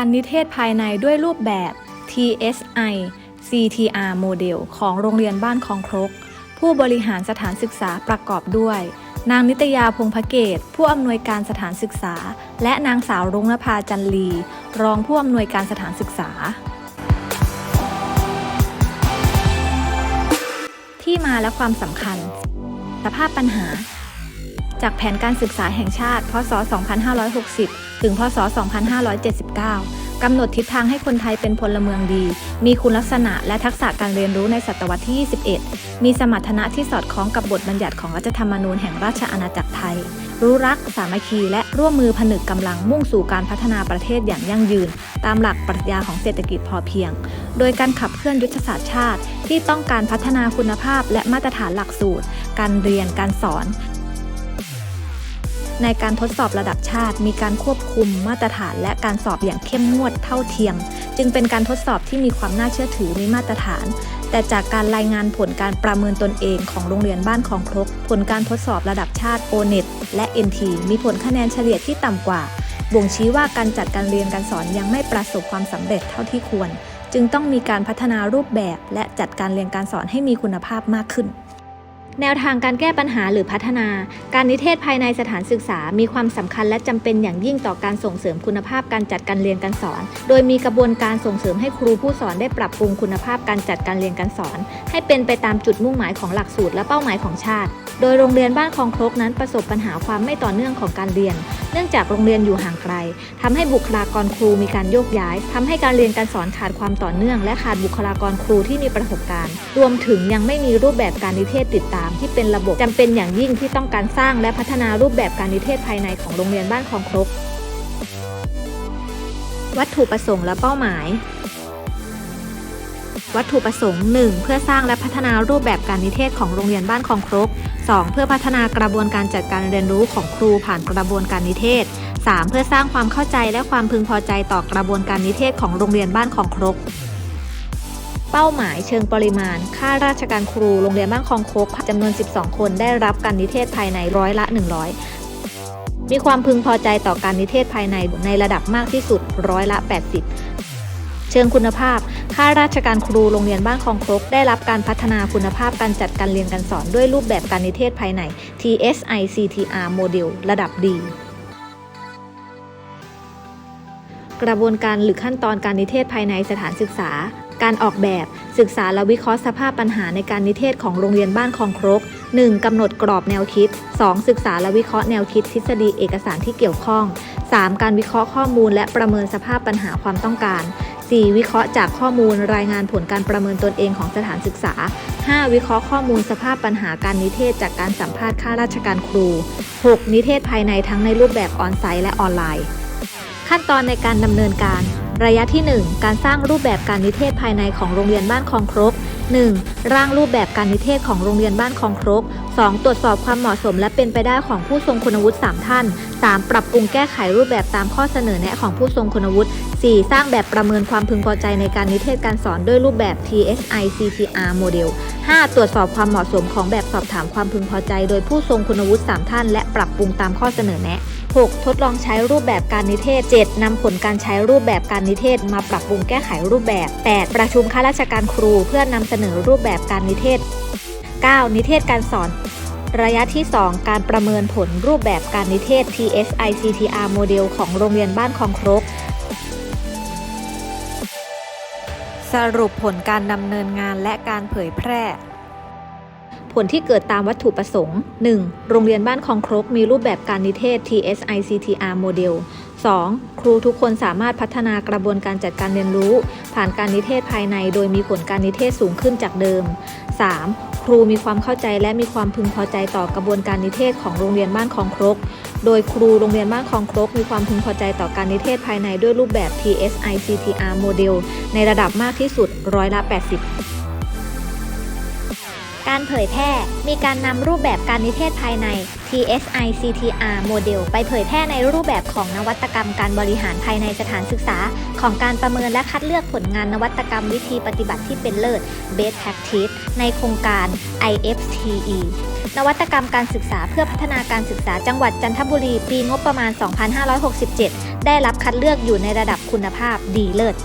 การนิเทศภายในด้วยรูปแบบ TSI CTR โมเดลของโรงเรียนบ้านคลองครก ผู้บริหารสถานศึกษาประกอบด้วย นางนิตยาพงพเกต ผู้อำนวยการสถานศึกษา และนางสาวรุ้งนภาจันลี รองผู้อำนวยการสถานศึกษา ที่มาและความสำคัญ สภาพปัญหา จากแผนการศึกษาแห่งชาติ พศ 2560 ถึง พศ 2579 กำหนดทิศทางให้คนไทยเป็นพลเมืองดี มีคุณลักษณะและทักษะการเรียนรู้ในศตวรรษที่ 21 มีสมรรถนะที่สอดคล้องกับบทบัญญัติของรัฐธรรมนูญแห่งราชอาณาจักรไทย รู้รัก สามัคคี และร่วมมือผนึกกำลังมุ่งสู่การพัฒนาประเทศอย่างยั่งยืน ตามหลักปรัชญาของเศรษฐกิจพอเพียง โดยการขับเคลื่อนยุทธศาสตร์ชาติ ที่ต้องการพัฒนาคุณภาพและมาตรฐานหลักสูตร การเรียนการสอน ในการทดสอบระดับชาติ มีการควบคุมมาตรฐาน และการสอบอย่างเข้มงวดเท่าเทียม จึงเป็นการทดสอบที่มีความน่าเชื่อถือมีมาตรฐาน แต่จากการรายงานผลการประเมินตนเองของโรงเรียนบ้านคลองครก ผลการทดสอบระดับชาติ O-NET และ NT มีผลคะแนนเฉลี่ยที่ต่ำกว่า บ่งชี้ว่าการจัดการเรียนการสอนยังไม่ประสบความสำเร็จเท่าที่ควร จึงต้องมีการพัฒนารูปแบบและจัดการเรียนการสอนให้มีคุณภาพมากขึ้น แนวทางการแก้ปัญหาหรือพัฒนา การนิเทศภายในสถานศึกษา มีความสำคัญและจำเป็นอย่างยิ่งต่อการส่งเสริมคุณภาพการจัดการเรียนการสอน โดยมีกระบวนการส่งเสริมให้ครูผู้สอนได้ปรับปรุงคุณภาพการจัดการเรียนการสอน ให้เป็นไปตามจุดมุ่งหมายของหลักสูตรและเป้าหมายของชาติ โดยโรงเรียนบ้านคลองครกนั้นประสบปัญหาความไม่ต่อเนื่องของการเรียนเนื่องจากโรงเรียนอยู่ห่างไกลทำให้บุคลากรครูมีการโยกย้ายทำให้การเรียนการสอนขาดความต่อเนื่อง และขาดบุคลากรครูที่มีประสบการณ์ รวมถึงยังไม่มีรูปแบบการนิเทศติดตาม ที่เป็นระบบจำเป็นอย่างยิ่งที่ต้องการสร้างและพัฒนารูปแบบการนิเทศภายในของโรงเรียนบ้านคลองครกวัตถุประสงค์และเป้าหมาย วัตถุประสงค์ 1. เพื่อสร้างและพัฒนารูปแบบการนิเทศของโรงเรียนบ้านคลองครก 2. เพื่อพัฒนากระบวนการจัดการเรียนรู้ของครูผ่านกระบวนการนิเทศ 3. เพื่อสร้างความเข้าใจและความพึงพอใจต่อกระบวนการนิเทศของโรงเรียนบ้านคลองครก เป้าหมายเชิงปริมาณ ค่าราชการครูโรงเรียนบ้านคลองครกจำนวน 12 คนได้รับการนิเทศภายในร้อยละ 100 มีความพึงพอใจต่อการนิเทศภายในในระดับมากที่สุดร้อยละ 80 เชิงคุณภาพค่าราชการครูโรงเรียนบ้านคลองครก ได้รับการพัฒนาคุณภาพการจัดการเรียนการสอนด้วยรูปแบบการนิเทศภายใน TSI CTR โมเดลระดับดีกระบวนการหรือขั้นตอนการนิเทศภายในสถานศึกษา การออกแบบศึกษาและวิเคราะห์สภาพปัญหาในการนิเทศของโรงเรียนบ้านคลองครก 1. กำหนดกรอบแนวคิด 2. ศึกษาและวิเคราะห์แนวคิดทฤษฎีเอกสารที่เกี่ยวข้อง 3. การวิเคราะห์ข้อมูลและประเมินสภาพปัญหาความต้องการ 4. วิเคราะห์จากข้อมูลรายงานผลการประเมินตนเองของสถานศึกษา 5. วิเคราะห์ข้อมูลสภาพปัญหาการนิเทศจากการสัมภาษณ์ข้าราชการครู 6. นิเทศภายในทั้งในรูปแบบออนไซต์และออนไลน์ ขั้นตอนในการดำเนินการ ระยะที่ 1 การสร้างรูปแบบการนิเทศภายในของโรงเรียนบ้านคลองครก 1. ร่างรูปแบบการนิเทศของโรงเรียนบ้านคลองครก 2. ตรวจสอบความเหมาะสมและเป็นไปได้ของผู้ทรงคุณวุฒิ3ท่าน 3. ปรับปรุงแก้ไขรูปแบบตามข้อเสนอแนะของผู้ทรงคุณวุฒิ 4. สร้างแบบประเมินความพึงพอใจในการนิเทศการสอนด้วยรูปแบบ TSI CTR โมเดล 5. ตรวจสอบความเหมาะสมของแบบสอบถามความพึงพอใจ โดยผู้ทรงคุณวุฒิ3ท่าน และปรับปรุงตามข้อเสนอแนะ 6. ทดลองใช้รูปแบบการนิเทศ 7. นำผลการใช้รูปแบบการนิเทศ มาปรับปรุงแก้ไขรูปแบบ 8. ประชุมข้าราชการครู เพื่อนำเสนอรูปแบบการนิเทศ 9. นิเทศการสอน ระยะที่ 2 การประเมินผลรูปแบบการนิเทศ TSI CTR โมเดลของโรงเรียนบ้านคลองครก สรุปผลการดำเนินงานและการเผยแพร่ ผลที่เกิดตามวัตถุประสงค์ 1. โรงเรียนบ้านคลองครกมีรูปแบบการนิเทศ TSI CTR โมเดล 2. ครูทุกคนสามารถพัฒนากระบวนการจัดการเรียนรู้ ผ่านการนิเทศภายในโดยมีผลการนิเทศสูงขึ้นจากเดิม 3. ครูมีความเข้าใจและมีความพึงพอใจต่อกระบวนการนิเทศของโรงเรียนบ้านคลองครก โดยครูโรงเรียนบ้านคลองครก มีความพึงพอใจต่อการนิเทศภายในด้วยรูปแบบ TSI CTR โมเดลในระดับมากที่สุดร้อยละ 80 การเผยแพร่ มีการนำรูปแบบการนิเทศภายใน TSI CTR โมเดลไปเผยแพร่ในรูปแบบของนวัตกรรมการบริหารภายในสถานศึกษา ของการประเมินและคัดเลือกผลงานนวัตกรรมวิธีปฏิบัติที่เป็นเลิศ Best Practice ในโครงการ IFTE นวัตกรรมการศึกษาเพื่อพัฒนาการศึกษาจังหวัดจันทบุรี ปีงบประมาณ 2567 ได้รับคัดเลือกอยู่ในระดับคุณภาพดีเลิศ